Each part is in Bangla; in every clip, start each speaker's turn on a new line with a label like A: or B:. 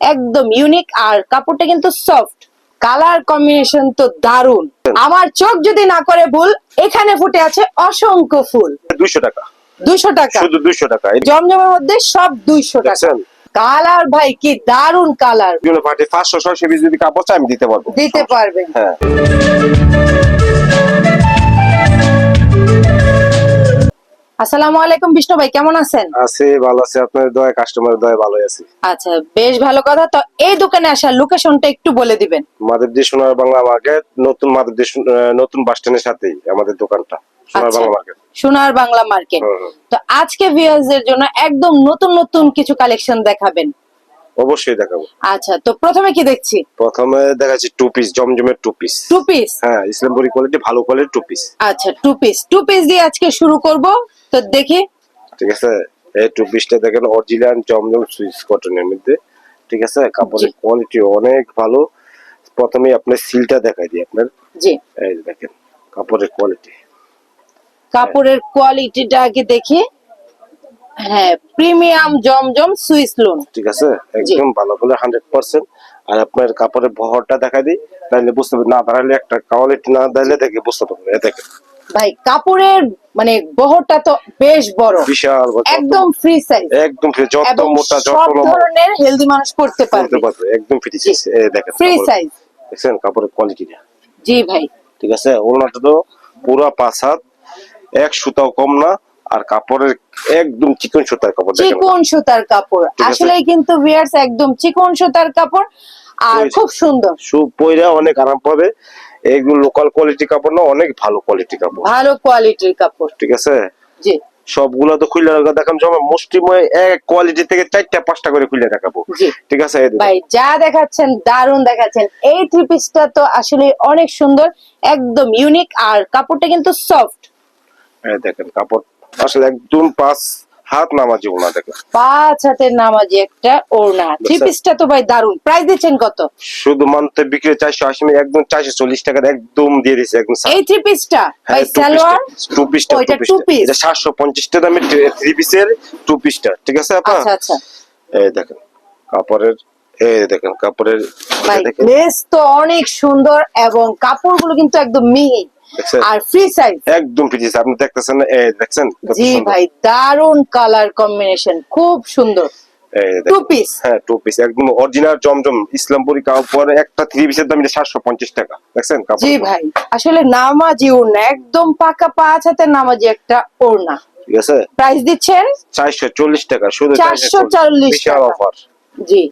A: একদম ইউনিক আর কাপড়টা কিন্তু সফট কালার কম্বিনেশন তো দারুণ আমার চোখ যদি না করে ভুল এখানে ফুটে আছে অসংখ্য ফুল।
B: দুইশো টাকা।
A: দুশো টাকা।
B: শুধু দুইশো টাকা।
A: জমজমের মধ্যে সব দুইশো টাকা। কালার ভাই কি দারুণ কালার
B: বিভিন্ন পার্টি পাঁচশো ছয়শো পিস যদি কাপড় চাই আমি দিতে পারব।
A: দিতে পারবেন।
B: হ্যাঁ।
A: আসসালামু আলাইকুম বিষ্ণু ভাই কেমন আছেন?
B: আছি ভালো আছি। আপনার দয়া কাস্টমার দয়া ভালো আছি।
A: আচ্ছা বেশ ভালো কথা। তো এই দোকানে আসার লোকেশনটা একটু বলে দিবেন।
B: মাধবদী সোনার বাংলা মার্কেট নতুন মাধবদী নতুন বাস স্ট্যান্ডের সাথেই আমাদের দোকানটা সোনার
A: আচ্ছা।
B: বাংলা মার্কেট
A: সোনার বাংলা মার্কেট। তো আজকে ভিউয়ার্স এর জন্য একদম নতুন নতুন কিছু কালেকশন দেখাবেন।
B: অবশ্যই দেখাবো।
A: আচ্ছা তো প্রথমে কি দেখছি?
B: প্রথমে দেখাচ্ছি টু পিস জমজমের টু পিস
A: টু পিস
B: হ্যাঁ ইসলামপুরি কোয়ালিটি ভালো কোয়ালিটি টু পিস
A: আচ্ছা টু পিস টু পিস দিয়ে আজকে শুরু করব। তো দেখি।
B: ঠিক আছে এই টু পিসটা দেখেন অরিজিনাল জমজম সুইস কটনের মধ্যে। ঠিক আছে কাপড়ের কোয়ালিটি অনেক ভালো। প্রথমে আপনার সিলটা দেখাই দিই আপনার।
A: জি।
B: এই দেখেন কাপড়ের কোয়ালিটি
A: কাপড়ের কোয়ালিটিটা আগে দেখি। হ্যাঁ প্রিমিয়াম জমজম সুইস লোন।
B: ঠিক আছে? একদম ভালো বলে হান্ড্রেড পার্সেন্ট আর আপনার কাপড়ের বহরটা দেখা দিই তাহলে বুঝতে পারবেন। না দাঁড়ালে একটা কোয়ালিটি না দিলে দেখে বুঝতে পারবেন। এ দেখেন।
A: ভাই কাপড়ের মানে বহরটা তো বেশ বড়।
B: বিশাল
A: একদম। ফ্রি সাইজ
B: একদম free, যত মোটা যত লম্বা।
A: ধরনের হেলদি মানুষ
B: করতে
A: পারবে।
B: একদম ফ্রি সাইজ দেখেন
A: ফ্রি সাইজ
B: দেখছেন কাপড়ের কোয়ালিটিটা
A: জি ভাই।
B: ঠিক আছে? ওনাটা তো পুরো পাঁচ হাত। এক সুতাও কম না। আর কাপড়ের একদম চিকন সুতার কাপড়
A: চিকন সুতার কাপড়। আসলে কিন্তু ভিয়ার্স একদম চিকন সুতার কাপড় আর খুব সুন্দর।
B: শু পইরা অনেক আরাম পাবে। এগুলো লোকাল কোয়ালিটি কাপড় না অনেক ভালো কোয়ালিটি কাপড়।
A: ভালো কোয়ালিটির কাপড়।
B: ঠিক আছে?
A: জি।
B: সবগুলো তো খুলে রাখা দেখাম সময় মুষ্টিময় এক কোয়ালিটি থেকে চারটা পাঁচটা করে খুলে দেখাবো। ঠিক আছে?
A: ভাই যা দেখাচ্ছেন দারুণ দেখাচ্ছেন। এই থ্রি পিসটা তো আসলে অনেক সুন্দর একদম ইউনিক আর কাপড়টা কিন্তু সফট
B: দেখেন কাপড় আসলে একদম পাঁচ হাত নামাজি ওনা দেখেন।
A: পাঁচ হাতের নামাজি একটা ওড়না। থ্রি পিসটা তো ভাই দারুণ প্রাইস দিচ্ছেন কত?
B: শুধু মান্থে বিক্রি চারশো আশি একদম চারশো চল্লিশ টাকা একদম দিয়ে দিচ্ছে একদম
A: এই থ্রি পিসটা ভাই সালোয়ার?
B: টু পিসটা
A: ওইটা
B: টু। পিসটা এটা সাতশো পঞ্চাশটা দামের থ্রি পিসের টু পিসটা ঠিক আছে আপা?
A: আচ্ছা আচ্ছা।
B: এই দেখেন কাপড়ের এই দেখেন কাপড়ের
A: লেস তো অনেক সুন্দর এবং কাপড়গুলো কিন্তু একদম মিহি? আর ফ্রি সাইজ
B: একদম ফিটিস আপনি দেখতেছেন এই দেখছেন
A: জি ভাই দারুণ কালার কম্বিনেশন খুব সুন্দর। টু। পিস
B: হ্যাঁ টু পিস একদম অরিজিনাল জমজম ইসলামপুরি কাপড় একটা থ্রি পিসের দাম এটা সাতশো পঞ্চাশ টাকা। দেখছেন
A: জি ভাই আসলে নামাজি ওড়না একদম পাকা পাঁচ হাতের নামাজি একটা ওড়না।
B: ঠিক আছে?
A: প্রাইস দিচ্ছেন?
B: চারশো চল্লিশ টাকা শুধু
A: 440
B: বিশাল
A: টাকা।
B: অফার
A: জি।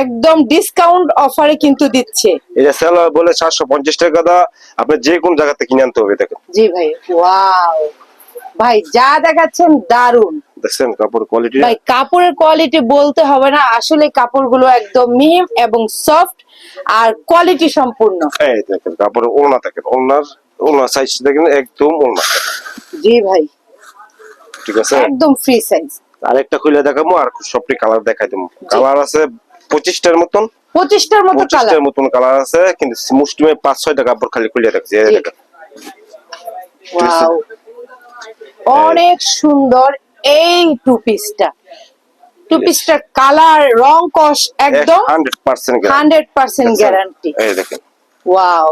A: একদম ডিসকাউন্ট অফারে কিন্তু দিচ্ছে।
B: এটা সেল বলে সাতশো পঞ্চাশ টাকা দা আপনি যে কোন জায়গাতে কিনে আনতে হবে দেখেন।
A: জি ভাই ওয়াও ভাই যা দেখাচ্ছেন দারুণ
B: দেখছেন কাপড় কোয়ালিটি
A: ভাই কাপড়ের কোয়ালিটি বলতে হবে না আসলে কাপড়গুলো একদম মিহিম এবং সফট আর কোয়ালিটি সম্পূর্ণ।
B: এই দেখেন কাপড়ের ওড়না দেখেন ওড়নার ওড়না সাইজ দেখেন একদম ওড়না।
A: জি ভাই।
B: ঠিক আছে?
A: একদম ফ্রি সাইজ
B: আরেকটা খুলে দেখাবো আর সবটি কালার দেখাই দেবো। কালার আছে পঁচিশটার মতন।
A: পঁচিশটার মতো
B: পঁচিশটার মতন কালার আছে কিন্তু মুষ্টিমে পাঁচ ছয়টা কাপড় খালি খুলে রাখছি। দেখেন
A: অনেক সুন্দর এই টু পিসটা টু পিসটার কালার রং কস একদম
B: hundred percent
A: hundred percent guarantee
B: এই দেখেন।
A: ওয়াও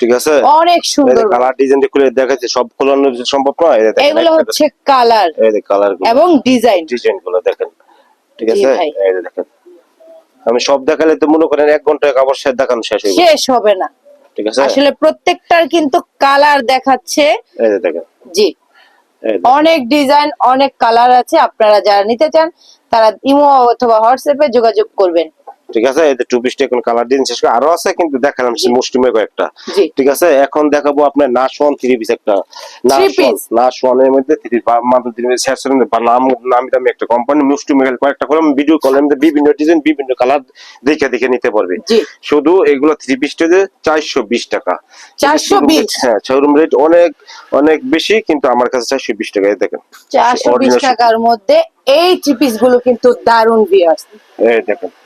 B: ঠিক আছে?
A: অনেক সুন্দর।
B: কালার ডিজাইন খুলে দেখাচ্ছি সব খোলানো সম্ভব নয় এই দেখেন
A: এগুলো হচ্ছে কালার
B: এই যে কালার
A: এবং ডিজাইন
B: ডিজাইনগুলো দেখেন। ঠিক আছে? এই দেখেন। আমি সব দেখালে তো মনে করেন এক ঘন্টায় কাপড় শেষ দেখানো শেষ হয়ে
A: শেষ হবে না।
B: ঠিক আছে?
A: আসলে প্রত্যেকটার কিন্তু কালার দেখাচ্ছে।
B: এই যে দেখেন।
A: জি। অনেক ডিজাইন অনেক কালার আছে আপনারা যারা নিতে চান তারা ইমো অথবা হোয়াটসঅ্যাপে যোগাযোগ করবেন।
B: ঠিক আছে? এই যে টু পিসটা এখন কালার ডিজাইন শেষ করে আরও আছে কিন্তু দেখালাম
A: জি।
B: মুষ্টিমে কয়েকটা। ঠিক আছে? এখন দেখাবো আপনার নাশওয়ান থ্রি পিস একটা।
A: Three piece?
B: নাশওয়ানের মধ্যে থ্রি মাত্র পিস শেষ বা নাম নামি দামি একটা কোম্পানি মুষ্টি কয়েকটা করে ভিডিও কলের মধ্যে বিভিন্ন ডিজাইন বিভিন্ন কালার দেখে দেখে নিতে পারবে। শুধু এগুলো থ্রি পিসটা যে চারশো বিশ টাকা।
A: 420
B: হ্যাঁ শোরুম রেট অনেক অনেক বেশি কিন্তু আমার কাছে চারশো বিশ টাকায় দেখেন।
A: চারশো বিশ টাকার মধ্যে এই থ্রি পিসগুলো কিন্তু
B: এই দেখেন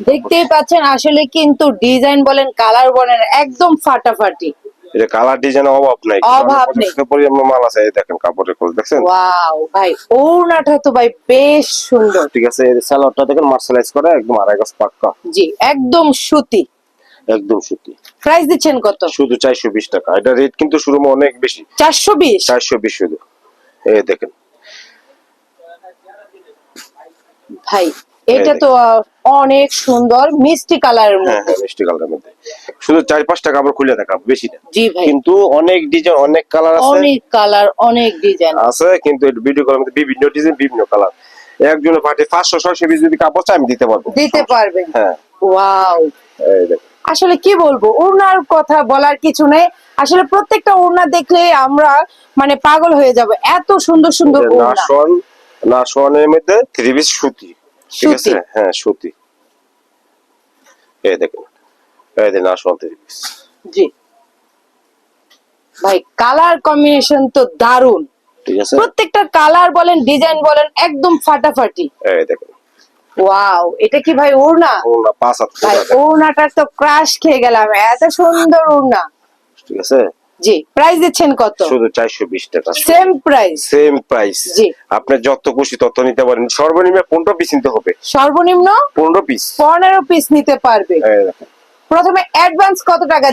A: দেখতেই পাচ্ছেন আসলে কিন্তু ডিজাইন বলেন কালার বলেন একদম ফাটাফাটি।
B: এটা কালার ডিজাইন অভাব নাই।
A: অভাব নেই।
B: পরিমাণ মাল আছে দেখেন কাপড়ের কোল দেখছেন?
A: ওয়াও ভাই ওড়নাটা তো ভাই বেশ সুন্দর।
B: ঠিক আছে এই সালোয়ারটা দেখেন মার্শালাইজ করা একদম আড়াই গজ পাক্কা।
A: জি একদম সুতি।
B: একদম সুতি।
A: প্রাইস দিচ্ছেন কত?
B: শুধু চারশো বিশ টাকা। এটা রেট কিন্তু শুরু অনেক বেশি।
A: চারশো বিশ?
B: চারশো বিশ শুধু। এই দেখেন।
A: ভাই এটা তো অনেক সুন্দর মিষ্টি কালারের
B: হ্যাঁ
A: মধ্যে।
B: হ্যাঁ মিষ্টি কালারের মধ্যে। শুধু চার পাঁচটা কাপড় খুলে দেখা বেশি না।
A: জি ভাই।
B: কিন্তু অনেক ডিজাইন অনেক কালার আছে।
A: অনেক কালার অনেক ডিজাইন
B: আছে কিন্তু ভিডিও করার মধ্যে বিভিন্ন ডিজাইন বিভিন্ন কালার একজনের পার্টি পাঁচশো ছয়শো পিস যদি কাপড় চাই আমি দিতে পারব।
A: দিতে পারবেন।
B: হ্যাঁ।
A: ওয়াও। আসলে কি বলব ওড়নার কথা বলার কিছু নেই। আসলে প্রত্যেকটা ওড়না দেখলে আমরা মানে পাগল হয়ে যাব। এত সুন্দর সুন্দর ওড়না।
B: নাশওয়ান নাশওয়ানের মধ্যে থ্রি পিস সুতি। ঠিক আছে? হ্যাঁ সুতি এই দেখেন এই যে নাশওয়ান
A: জি। ভাই কালার কম্বিনেশন তো দারুণ
B: ঠিক আছে?
A: প্রত্যেকটা কালার বলেন ডিজাইন বলেন একদম ফাটাফাটি।
B: এই দেখেন।
A: ওয়াও এটা কি ভাই ওড়না?
B: ওনা পাঁচ হাত
A: ভাই
B: পুরা
A: তো ক্রাশ খেয়ে গেলাম এত সুন্দর ওড়না।
B: ঠিক আছে?
A: জি। প্রাইস দিচ্ছেন কত?
B: শুধু চারশো বিশ টাকা।
A: সেম প্রাইস
B: সেম প্রাইস
A: জি।
B: আপনি যত খুশি তত নিতে পারেন। সর্বনিম্ন পনেরো পিস নিতে হবে।
A: সর্বনিম্ন
B: পনেরো পিস
A: পনেরো পিস নিতে পারবে। প্রথমে অ্যাডভান্স কত টাকা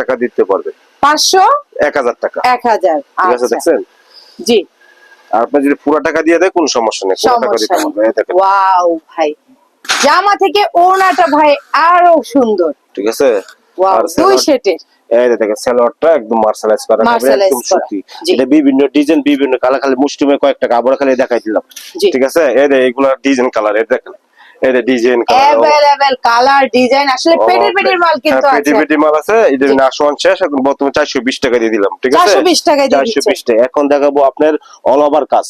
B: টাকা দিতে পারবে। টাকা।
A: এক হাজার।
B: ঠিক আছে
A: আচ্ছা।
B: দেখছেন?
A: জি।
B: আপনি যদি পুরো টাকা দিয়ে দেয় কোনো সমস্যা নেই। পুরো টাকা দিতে পারবে
A: ওয়াও ভাই। জামা থেকে ওড়নাটা ভাই আরও সুন্দর।
B: ঠিক আছে?
A: ওয়াও দুই সেটের
B: এই দেখেন সালোয়ারটা একদম মার্শালাইজ করা হবে, একদম সুতি। এটা বিভিন্ন ডিজাইন বিভিন্ন কালার খালি মুষ্টিমে কয়েকটা কাপড় খালি দেখাই দিলাম। ঠিক আছে? এই যে এগুলা ডিজাইন কালারের দেখেন। যে ডিজাইন কালার
A: কালার ডিজাইন আসলে পেটের পেটের মাল কিন্তু
B: পেটি
A: আছে।
B: পেটি মাল আছে এটা নাশওয়ান শেষ এখন বর্তমানে চারশো বিশ টাকা দিয়ে দিলাম ঠিক আছে?
A: চারশো বিশ টাকায় দিয়ে
B: চারশো
A: দিচ্ছে
B: বিশ টাকা। এখন দেখাবো আপনার অল ওভার কাজ।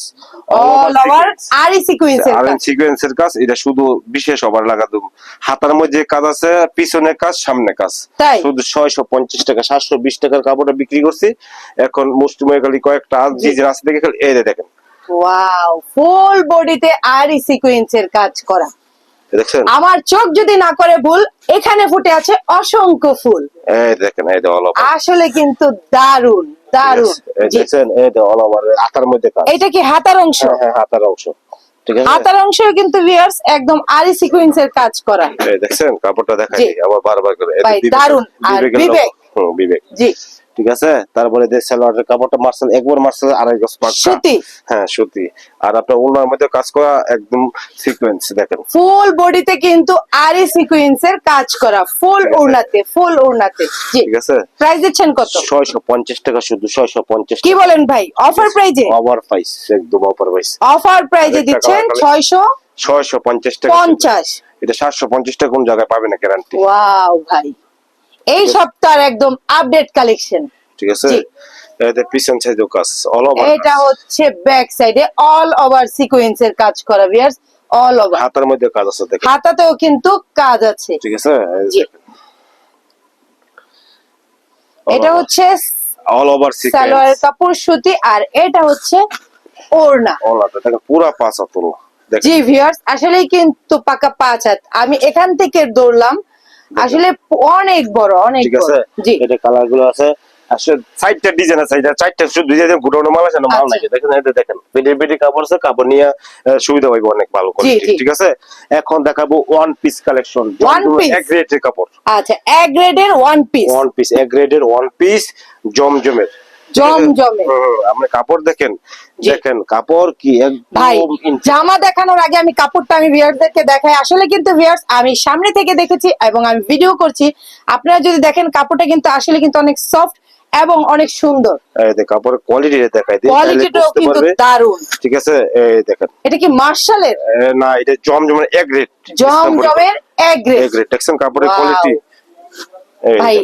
A: অল ওভার আরি সিকুয়েন্সের
B: আর সিকোয়েন্সের কাজ। এটা শুধু বিশেষ ওভার লাগাতো হাতার মধ্যে কাজ আছে পিছনে কাজ সামনে কাজ? শুধু ছয়শো পঞ্চাশ টাকা সাতশো বিশ টাকার কাপড়টা বিক্রি করছি। এখন মুষ্টিময় খালি কয়েকটা ডিজাইন আছে দেখে খালি এই দেখেন।
A: ওয়াও ফুল বডিতে আরি সিকুয়েন্সের কাজ করা। আমার চোখ যদি না করে ভুল এখানে ফুটে আছে অসংখ্য ফুল।
B: এই দেখেন এই অল ওভার
A: আসলে কিন্তু দারুণ দারুণ জি।
B: দেখছেন এই অল ওভার হাতার মধ্যে
A: এটা কি হাতার অংশ?
B: হ্যাঁ হ্যাঁ হাতার অংশ।
A: হাতার অংশ কিন্তু ভিউয়ার্স একদম আরি সিকুয়েন্সের কাজ করা।
B: এই দেখছেন কাপড়টা দেখাই। আবার বারবার করে।
A: দারুণ। আর বিবেক?
B: বিবেক।
A: জি।
B: ঠিক আছে? তারপরে যে সালোয়ারের কাপড়টা মার্শাল একবার মার্শাল আড়াই গজ পাক্কা
A: সুতি?
B: হ্যাঁ সুতি। আর আপনার ওনার মধ্যে কাজ করা একদম সিকোয়েন্স দেখেন।
A: ফুল বডিতে কিন্তু আরি সিকুয়েন্সের কাজ করা ফুল ওড়নাতে ফুল ওড়নাতে।
B: ঠিক আছে?
A: প্রাইস দিচ্ছেন কত?
B: ছয়শো পঞ্চাশ টাকা শুধু ছয়শো পঞ্চাশ
A: কি বলেন ভাই? অফার প্রাইজে
B: ওভার প্রাইস একদম অফার প্রাইস
A: অফার প্রাইজে দিচ্ছেন
B: কালার
A: ছয়শো
B: ছয়শো পঞ্চাশ টাকা শুধু।
A: পঞ্চাশ।
B: এটা সাতশো পঞ্চাশ টাকা কোন জায়গায় পাবে না গ্যারান্টি
A: ওয়াও ভাই। এই সপ্তাহের একদম আপডেট কালেকশন
B: ঠিক আছে?
A: জি।
B: পিছন সাইডও কাজ অল ওভার
A: এটা হচ্ছে ব্যাক সাইডে অল ওভার সিকোয়েন্সের কাজ করা ভিউয়ার্স অল ওভার
B: হাতার মধ্যে কাজ আছে দেখেন।
A: হাতাতেও কিন্তু কাজ আছে।
B: ঠিক আছে? এই
A: জি।
B: দেখেন।
A: এটা হচ্ছে
B: অল ওভার
A: সালোয়ারের কাপড় সুতি আর এটা হচ্ছে ওড়না।
B: অল দেখেন পুরো পাঁচ
A: জি ভিউয়ার্স আসলেই কিন্তু পাকা পাঁচ হাত। আমি এখান থেকে দৌড়লাম আসলে অনেক বড় অনেক
B: ঠিক আছে?
A: জি।
B: এটা কালারগুলো আছে আসলে চারটা ডিজাইন আছে চারটা শুধু ডিজাইন গুটানো মাল আছে মাল
A: আচ্ছা।
B: নাই দেখেন এটা দেখেন বেডি কাপড় আছে কাপড় নিয়ে সুবিধা পাইবো অনেক ভালো। ঠিক আছে? এখন দেখাবো ওয়ান পিস কালেকশন? এক গ্রেডের কাপড়
A: আচ্ছা এক গ্রেডের ওয়ান পিস
B: ওয়ান পিস এক গ্রেডের ওয়ান পিস জমজমের।
A: জমজমে।
B: আপনি কাপড় দেখেন দেখেন কাপড় কি একদম
A: জামা দেখানোর আগে আমি কাপড়টা আমি দেখাই। আসলে কিন্তু ভিউয়ার্স আমি সামনে থেকে দেখেছি এবং আমি ভিডিও করছি। আপনারা যদি দেখেন কাপড়টা কিন্তু আসলে কিন্তু অনেক সফট এবং অনেক সুন্দর।
B: এই কাপড়ের কোয়ালিটি দেখাই দিই
A: কোয়ালিটিটাও কিন্তু দারুণ
B: ঠিক আছে এই দেখেন।
A: এটা কি মার্শালের?
B: না এটা জমজমের এক গ্রেড
A: জমজমের এক গ্রেড
B: দেখছেন কাপড়ের. কোয়ালিটি
A: ভাই।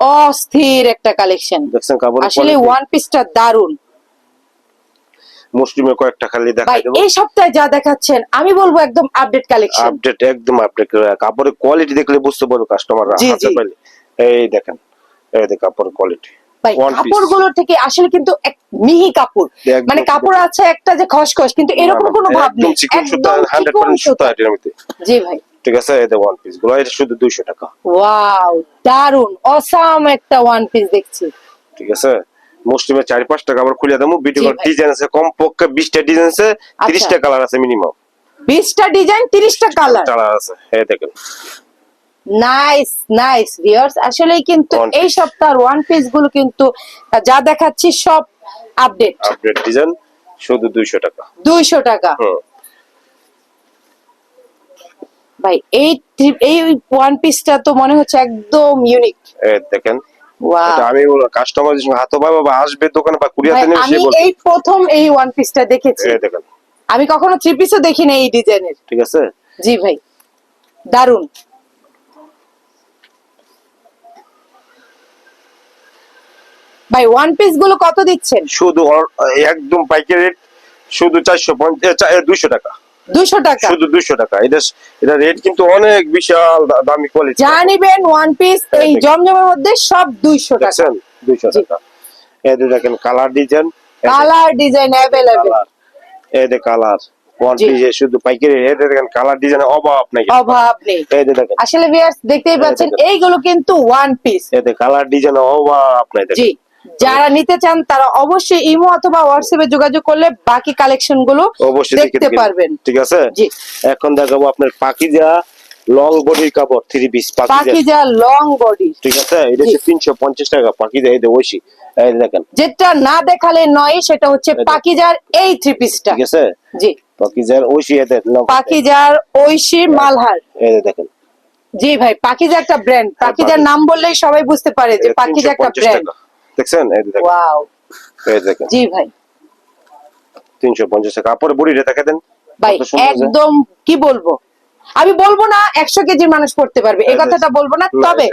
A: অস্থির একটা কালেকশন
B: দেখছেন কাপড়ের
A: আসলে ওয়ান পিসটা দারুণ
B: মুসলিমে কয়েকটা খালি দেখাই দেবো।
A: এই সপ্তাহে যা দেখাচ্ছেন আমি বলব একদম আপডেট কালেকশন
B: আপডেট একদম আপডেট কাপড়ের কোয়ালিটি দেখলে বুঝতে পারবে কাস্টমাররা হাতে
A: জি।
B: এই দেখেন এই দেখ কাপড়ের কোয়ালিটি
A: কাপড়গুলো থেকে আসলে কিন্তু এক মিহি কাপড়। মানে কাপড় আছে একটা যে খসখস কিন্তু এরকম কোনো ভাব নেই।
B: একদম সুতা 100% সুতা
A: সুতা।
B: মধ্যে।
A: জি ভাই।
B: ঠিক আছে এই ওয়ান পিসগুলো এটা শুধু দুইশো টাকা।
A: ওয়াও দারুণ অসাম একটা ওয়ান পিস দেখছি।
B: ঠিক আছে মুসলিমের চারি পাঁচটা কাপড় খুলে দেবো।
A: জি
B: ডিজাইন আছে কম পক্ষে বিশটা ডিজাইন আছে তিরিশটা কালার আছে মিনিমাম
A: বিশটা ডিজাইন তিরিশটা কালার
B: কালার আছে এই দেখেন।
A: নাইস নাইস ভিউয়ার্স আসলে কিন্তু এই সপ্তাহের ওয়ান পিসগুলো কিন্তু যা দেখাচ্ছি সব আপডেট
B: আপডেট ডিজাইন শুধু দুইশো টাকা।
A: দুইশো টাকা।
B: হুম।
A: ভাই এই এই ওয়ান পিসটা তো মনে হচ্ছে একদম ইউনিক
B: দেখেন আমি কাস্টমার হাতে পাবো বা আসবে দোকানে বা কুরিয়াতে নেবে
A: আমি এই প্রথম এই ওয়ান পিসটা দেখেছি।
B: দেখেন।
A: আমি কখনো থ্রি পিসও দেখিনি এই ডিজাইনের
B: ঠিক আছে?
A: জি ভাই। দারুণ ভাই ওয়ান পিসগুলো কত দিচ্ছেন?
B: শুধু একদম পাইকারি রেট শুধু চারশো পঞ্চাশ দুইশো টাকা।
A: দুশো টাকা।
B: শুধু দুইশো টাকা। এটা এটা রেট কিন্তু অনেক বিশাল দামি কোয়ালিটি
A: যা নিবেন ওয়ান পিস এই জমজমের মধ্যে সব দুইশো টাকা।
B: দুইশো টাকা। এই যে দেখেন colour design
A: colour design available
B: এই যে কালার ওয়ান। পিসে শুধু পাইকারি এই যে দেখেন কালার ডিজাইন অভাব নাকি
A: অভাব নেই।
B: এই যে দেখেন।
A: আসলে ভিউয়ার্স দেখতেই পাচ্ছেন এইগুলো কিন্তু ওয়ান পিস
B: এই যে কালার ডিজাইন অভাব নাই
A: জি।
B: দেখেন
A: যারা নিতে চান তারা অবশ্যই ইমো অথবা হোয়াটসঅ্যাপে যোগাযোগ করলে বাকি কালেকশনগুলো
B: অবশ্যই
A: দেখতে পারবেন।
B: ঠিক আছে। এখন দেখাবো আপনার পাকিজা লং বডির কাপড় three piece Pakiza.
A: Pakiza long body
B: ঠিক আছে? এটা হচ্ছে তিনশো পঞ্চাশ টাকা এই যে এই দেখেন।
A: যেটা না দেখালে নয় সেটা হচ্ছে। পাকিজার এই থ্রি পিসটা
B: ঠিক আছে?
A: জি।
B: পাকিজার ঐশী এদের
A: পাকিজার ঐশী মালহার।
B: এই দেখেন।
A: জি ভাই পাকিজা একটা ব্র্যান্ড পাকিজার
B: পাকি-
A: নাম বললেই সবাই বুঝতে পারে যে পাকিজা একটা ব্র্যান্ড।
B: দেখছেন? এই দেখেন।
A: ওয়াও
B: এই দেখেন।
A: জি ভাই।
B: তিনশো পঞ্চাশ টাকা। কাপড় বড়ি রে দেখেন
A: ভাই। একদম কি বলব? আমি বলব না একশো কেজির মানুষ পড়তে পারবে। এই
B: এই
A: কথাটা বলব না তবে।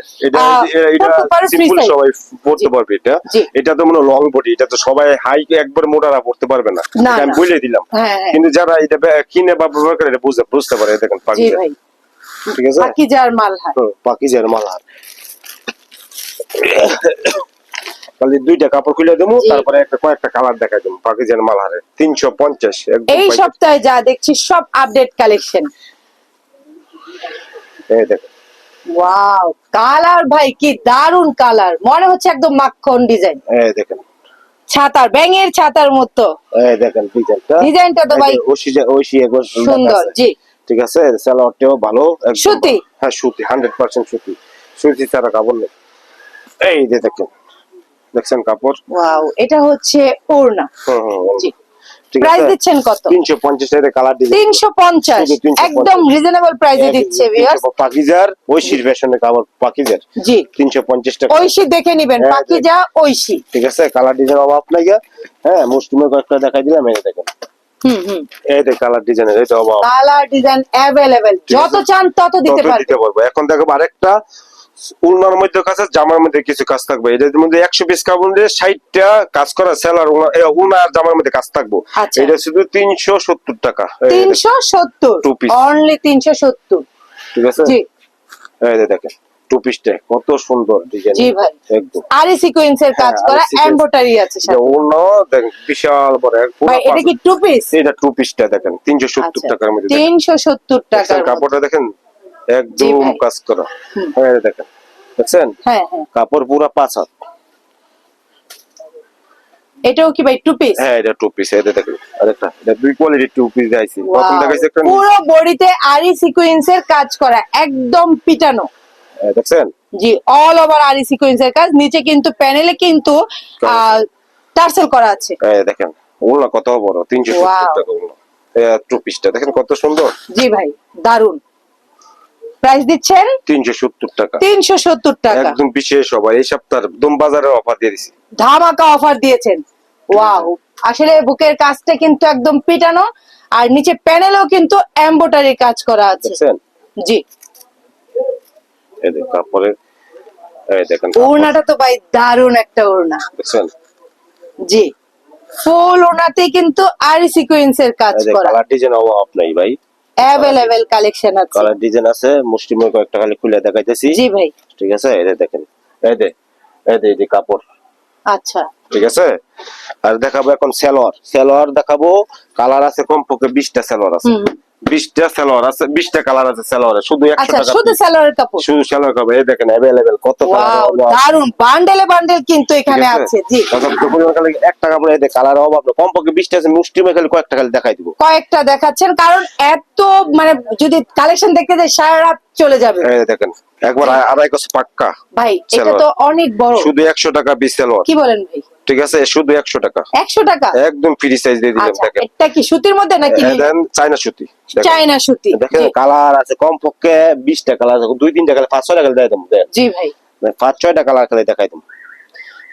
B: সবাই পড়তে পারবে এটা। এটা তো মনে লং বডি এটা তো সবাই হাই একবার মোটারা পড়তে পারবে না। আমি। বলে দিলাম।
A: হ্যাঁ হ্যাঁ।
B: কিন্তু যারা এটা কিনে বা ব্যবহার করে এটা বুঝতে বুঝতে পারে। দেখেন ঠিক আছে?
A: পাকিজার মালহার।
B: পাকিজার মালার খালি দুইটা কাপড় খুলে দেবো তারপরে একটা কয়েকটা কালার দেখা দেবো মালারে। তিনশো পঞ্চাশ
A: এই সপ্তাহে যা দেখছি সব আপডেট কালেকশন
B: এই
A: ওয়াও কালার ভাই কি দারুণ কালার মনে হচ্ছে একদম মাখন ডিজাইন
B: এই দেখেন।
A: ছাতার ব্যাঙের ছাতার মতো।
B: এই দেখেন ডিজাইনটা
A: ডিজাইনটা তো ভাই
B: ওশি ওশি
A: সুন্দর জি।
B: ঠিক আছে? স্যালোয়ারটাও ভালো
A: সুতি?
B: হ্যাঁ সুতি হান্ড্রেড পার্সেন্ট সুতি। সুতি ছাড়া কাপড় নেই। এই দেখেন। দেখছেন কাপড়?
A: ওয়াও এটা হচ্ছে ওড়না। জি। প্রাইস দিচ্ছেন কত?
B: তিনশো পঞ্চাশ টাকা কালার শুধু 350
A: একদম রিজনেবল প্রাইসে দিচ্ছে ভিউয়ার্স
B: পাকিজার ঐশীর ফ্যাশনের কাপড় পাকিজার।
A: জি।
B: তিনশো পঞ্চাশ টাকা।
A: ঐশী দেখে নিবেন
B: হ্যাঁ,
A: পাকিজা ঐশী।
B: ঠিক আছে কালার ডিজাইন অভাব নাই। হ্যাঁ মুসলিমের কয়েকটা দেখাই দিলাম এই দেখেন।
A: হুম হুম।
B: এই কালার ডিজাইনের এটা অভাব।
A: কালার ডিজাইন অ্যাভেলেবেল যত চান তত দিতে
B: তত দিতে পারব। এখন দেখো আরেকটা উলনার মধ্যে কাজ আছে জামার মধ্যে কিছু কাজ থাকবে। এটার মধ্যে একশো পিস কাপড় দিয়ে ষাটটা কাজ করা সেলার উনার জামার মধ্যে কাজ থাকব।
A: আচ্ছা।
B: এটা শুধু তিনশো সত্তর টাকা।
A: তিনশো সত্তর?
B: Two piece।
A: অনলি তিনশো সত্তর?
B: ঠিক আছে? এই দেখেন টু পিসটা কত সুন্দর ডিজাইন
A: জি ভাই।
B: একদম।
A: আরি সিকোয়েন্সের কাজ
B: হ্যাঁ,
A: করা এমব্রয়ডারি আছে সাথে।
B: উলনা দেখেন বিশাল বড়
A: ভাই এটা কি টু পিস
B: এটা টু পিসটা দেখেন তিনশো সত্তর টাকার মধ্যে দেখেন।
A: তিনশো সত্তর
B: দেখছেন
A: টাকার
B: কাপড়টা দেখেন? একদম কাজ করা। হ্যাঁ দেখেন। দেখছেন?
A: হ্যাঁ হ্যাঁ।
B: কাপড় পুরা পাঁচ হাত।
A: এটাও কি ভাই টু পিস
B: হ্যাঁ এটা টু পিস এটা দেখেন। আরেকটা এটা দুই কোয়ালিটির টু পিস আইছি প্রথম দেখাইছি একটা
A: পুরো বডিতে আরি সিকোয়েন্সের কাজ করা একদম পিটানো।
B: দেখছেন?
A: জি অল ওভার আরি সিকোয়েন্সের কাজ। নিচে কিন্তু প্যানেলে কিন্তু টার্সেল করা আছে।
B: এই দেখেন ওগুলো কত বড় তিনশো
A: Wow.
B: সত্তর টাকা ওগুলো টু পিসটা দেখেন কত সুন্দর।
A: জি ভাই দারুণ প্রাইস দিচ্ছেন?
B: তিনশো সত্তর টাকা।
A: তিনশো সত্তর টাকা।
B: একদম বিশেষ সবাই এই সপ্তাহ দম বাজারের অফার দিয়ে দিছি।
A: ধামাকা অফার দিয়েছেন। ওয়াও আসলে বুকের কাজটা কিন্তু একদম পিটানো আর নিচে প্যানেলেও কিন্তু এমব্রয়ডারি কাজ করা আছে। জি।
B: এই দেখেন কাপড়ের এই দেখেন
A: ওড়নাটা তো ভাই দারুণ একটা ওড়না।
B: দেখছেন?
A: জি। ফুল ওড়নাতে কিন্তু আরি সিকোয়েন্সের কাজ করা।
B: কালার ডিজাইন অভাব নাই ভাই।
A: অ্যাভেলেবেল কালেকশন আছে।
B: কালার ডিজাইন আছে মুষ্টিময় কয়েকটা খালি খুলে দেখাইতেছি।
A: জি ভাই।
B: ঠিক আছে এই দেখেন এই দে এই দে এই কাপড়।
A: আচ্ছা।
B: ঠিক আছে? আর দেখাবো এখন সেলোয়ার। সেলোয়ার দেখাবো কালার আছে কমপক্ষে বিশটা সেলোয়ার আছে। বিশটা সেলোয়ার আছে বিশটা কালার আছে সেলোয়ারে শুধু একশো
A: আচ্ছা
B: টাকা
A: শুধু। সালোয়ারের কাপড়?
B: শুধু সেলোয়ার কাপড় এই দেখেন অ্যাভেলেবেল কত
A: দারুণ বান্ডেলে বান্ডেল কিন্তু এখানে আছে? জি।
B: এক টাকা পরে এই কালার অভাব না কমপক্ষে বিশটা আছে মুষ্টি খালি কয়েকটা খালি দেখাই দিব।
A: কয়েকটা দেখাচ্ছেন কারণ এত মানে যদি কালেকশন দেখতে যাই সারা রাত চলে যাবে।
B: এই দেখেন একবার আড়াই কস পাক্কা
A: ভাই এটা তো অনেক বড়।
B: শুধু একশো টাকা পিস সেলোয়ার।
A: কি বলেন ভাই?
B: ঠিক আছে? শুধু একশো টাকা।
A: একশো টাকা?
B: একদম ফ্রি সাইজ দিয়ে দিলাম
A: আচ্ছা
B: দেখেন।
A: এটা কি সুতির মধ্যে নাকি?
B: এই দেন চাইনা সুতি।
A: চায়না সুতি
B: দেখেন কালার আছে কমপক্ষে বিশটা কালার আছে দুই তিনটা কালার পাঁচ ছয়টা কালার দেয় দেবো
A: জি ভাই।
B: পাঁচ ছয়টা কালার খালি দেখাই দেবো।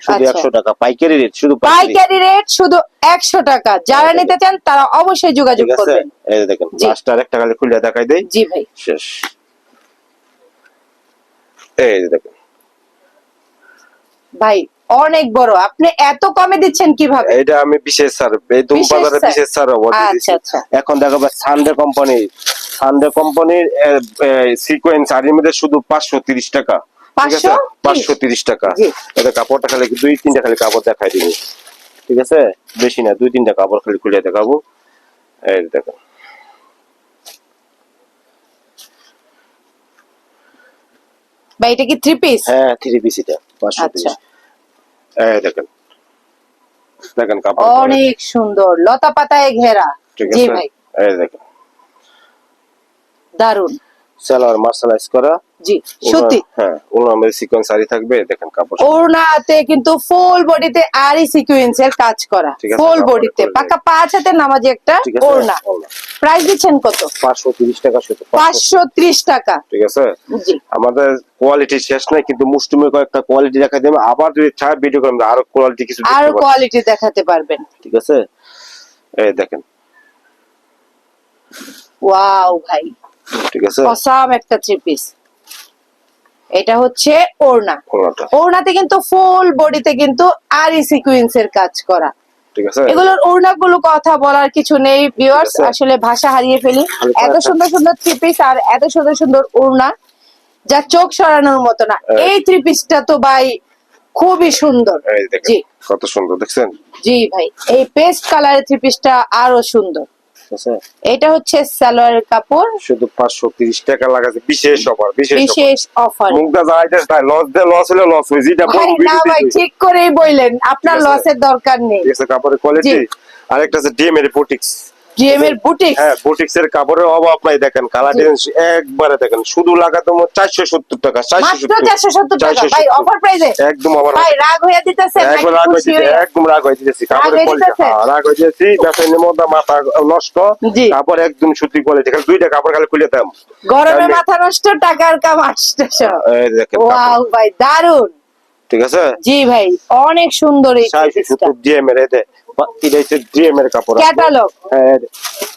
B: শুধু
A: আচ্ছা।
B: একশো টাকা পাইকারি রেট শুধু পাইকারি।
A: রেট শুধু একশো টাকা। যারা নিতে চান তারা অবশ্যই যোগাযোগ করবেন।
B: এই যে দেখেন। লাস্ট আর একটা খালি খুলে দেখাই দেই।
A: জি ভাই।
B: শেষ। এই যে দেখেন।
A: ভাই অনেক বড়। আপনি এত কমে দিচ্ছেন কীভাবে?
B: এটা আমি বিশেষ স্যার এই দুম
A: বিশেষ স্যার?
B: স্যার
A: আচ্ছা, আচ্ছা।
B: এখন দেখো সানডে কোম্পানি সানডে কোম্পানির সিকোয়েন্স আর এর মধ্যে শুধু পাঁচশো তিরিশ টাকা। ঠিক আছে?
A: 530
B: পাঁচশো তিরিশ টাকা। এটা কাপড়টা খালি দুই তিনটা খালি কাপড় দেখাই দিবি। ঠিক আছে? বেশি না দুই তিনটা কাপড় খালি খুলে দেখাবো। এই দেখো।
A: ভাই এটা কি থ্রি পিস
B: হ্যাঁ থ্রি পিস এটা পাঁচশো
A: আচ্ছা।
B: তিরিশ। এই দেখেন। দেখেন কাপড়।
A: অনেক সুন্দর। লতা পাতায় ঘেরা জি ভাই।
B: এই দেখেন।
A: দারুণ
B: সেলোয়ার মার্শালাইজ করা।
A: জি সুতি
B: ওনার- হ্যাঁ ওনার মধ্যে সিকোয়েন্স শাড়ি থাকবে দেখেন কাপড়
A: ওড়নাতে কিন্তু ফুল বডিতে আরই সিকুয়েন্সের কাজ করা। ফুল বডিতে পাকা পাঁচ হাতে নামাজি একটা ওড়না। প্রাইস দিচ্ছেন কত?
B: পাঁচশো তিরিশ টাকা শুধু পাঁচশো।
A: পাঁচশো ত্রিশ টাকা।
B: ঠিক আছে?
A: জি।
B: আমাদের কোয়ালিটি শেষ নাই কিন্তু মুষ্টিময় কয়েকটা কোয়ালিটি দেখা দেবে। আবার যদি চায় ভিডিও করেন আরও কোয়ালিটি কিছু আরও
A: কোয়ালিটি দেখাতে পারবেন।
B: ঠিক আছে? এই দেখেন।
A: ওয়াও ভাই।
B: ঠিক আছে?
A: অসাম একটা থ্রি পিস এটা হচ্ছে ওড়না। ওড়নাতে কিন্তু ফুল বডিতে কিন্তু আরই সিকুয়েন্সের কাজ করা। এগুলোর ওড়নাগুলো কথা বলার কিছু নেই ভিউয়ার্স আসলে ভাষা হারিয়ে ফেলি। এত সুন্দর সুন্দর থ্রি পিস আর এত সুন্দর সুন্দর ওড়না যা চোখ সরানোর মতো না। এই। থ্রি পিসটা তো ভাই খুবই সুন্দর।
B: এই
A: জি।
B: কত সুন্দর দেখছেন?
A: জি ভাই এই পেস্ট কালারের থ্রি পিসটা আরও সুন্দর।
B: ঠিক আছে?
A: এটা হচ্ছে সালোয়ারের কাপড়।
B: শুধু পাঁচশো তিরিশ টাকা লাগাছে বিশেষ অফার বিশেষ।
A: অফার
B: মুগদা যাইতেছ তাই লস দে লস হলে লস
A: হই
B: যেটা
A: না ভাই ঠিক করেই বললেন আপনার লসের দরকার নেই।
B: ঠিক আছে কাপড়ের কোয়ালিটি। আরেকটা আছে ডিএম এর বুটিক্স
A: জিএম এর বুটিক
B: হ্যাঁ বুটিক্স এর কাপড়ের অভাব নাই দেখেন কালার। ডিজাইন একবারে দেখেন শুধু লাগাতে চারশো সত্তর টাকা চারশো
A: মাত্র চারশো সত্তর টাকা। ভাই অফার প্রাইসে
B: একদম আবার
A: ভাই রাগ হয়ে দিতেছে
B: একবার রাগ হয়ে একদম রাগ হয়ে দিতেছি কাপড়ের কোয়ালিটি রাগ হয়ে দিতেছি ব্যবসায়ীর মধ্যে মাথা নষ্ট। কাপড় একদম সুতি কোয়ালিটি খালি দুইটা কাপড় খালি খুলে দাম
A: গরমে মাথা নষ্ট টাকার কাম আসতেছে।
B: এই দেখেন
A: ওয়াও ভাই দারুণ
B: ঠিক আছে?
A: জি ভাই অনেক সুন্দর এই
B: চারশো সত্তর ডিএম এর এতে এটা হচ্ছে ডিএম এর কাপড়
A: ক্যাটালগ
B: হ্যাঁ এই-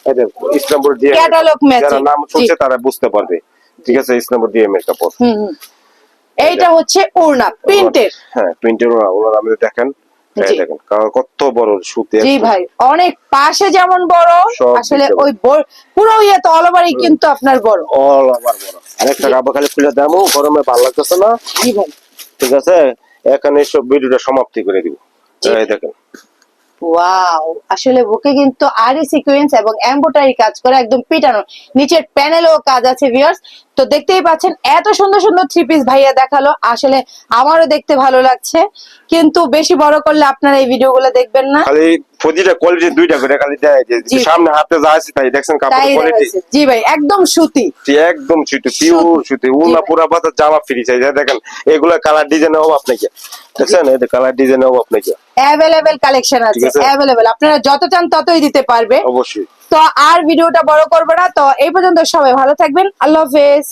B: এই যে ইসলামপুর ডিএম
A: Catalog matching,
B: যারা নাম শুনছে তারা বুঝতে পারবে। ঠিক আছে ইসলামপুর ডিএম এর কাপড়।
A: হুম হুম। এইটা হচ্ছে ওড়না প্রিন্টের।
B: হ্যাঁ প্রিন্টের আমাদের দেখেন কত বড় সুতি
A: জি ভাই অনেক পাশে যেমন বড় আসলে ওই পুরো ইয়ে তো অল ওভারই কিন্তু আপনার বড়।
B: অল ওভার বড়। আরেকটা কাপড় খালি খুলে দামও গরমে ভালো লাগতেছে না।
A: জি ভাই।
B: ঠিক আছে এখানে সব ভিডিওটা সমাপ্তি করে দিব। এই দেখেন
A: ওয়াও আসলে বুকে কিন্তু আরই সিকোয়েন্স এবং এমব্রয়ডারি কাজ করে একদম পিটানো। নিচের প্যানেলেও কাজ আছে ভিউয়ার্স তো দেখতেই পাচ্ছেন এত সুন্দর সুন্দর থ্রি পিস ভাইয়া দেখাল। আসলে আমারও দেখতে ভালো লাগছে। কিন্তু বেশি বড় করলে আপনারা এই ভিডিওগুলো দেখবেন না।
B: খালি প্রতিটা কোয়ালিটি দুইটা করে খালি দেয় যে সামনে হাতে যা আছে তাই দেখছেন
A: তাই
B: কাপড়ের কোয়ালিটি
A: জি ভাই একদম সুতি।
B: একদম সুতি পিওর সুতি।
A: ভাই।
B: পুরা পাতা জামা ফ্রি চাই দেখেন এগুলা কালার ডিজাইনের অভাব নাকি? দেখছেন? এই কালার ডিজাইন অভাব নাকি?
A: অ্যাভেলেবেল কালেকশন
B: আছে
A: অ্যাভেলেবেল আপনারা যত চান ততই দিতে পারবে।
B: অবশ্যই।
A: তো আর ভিডিওটা বড় করব না। তো এই পর্যন্ত সবাই ভালো থাকবেন। আল্লাহ হাফেজ।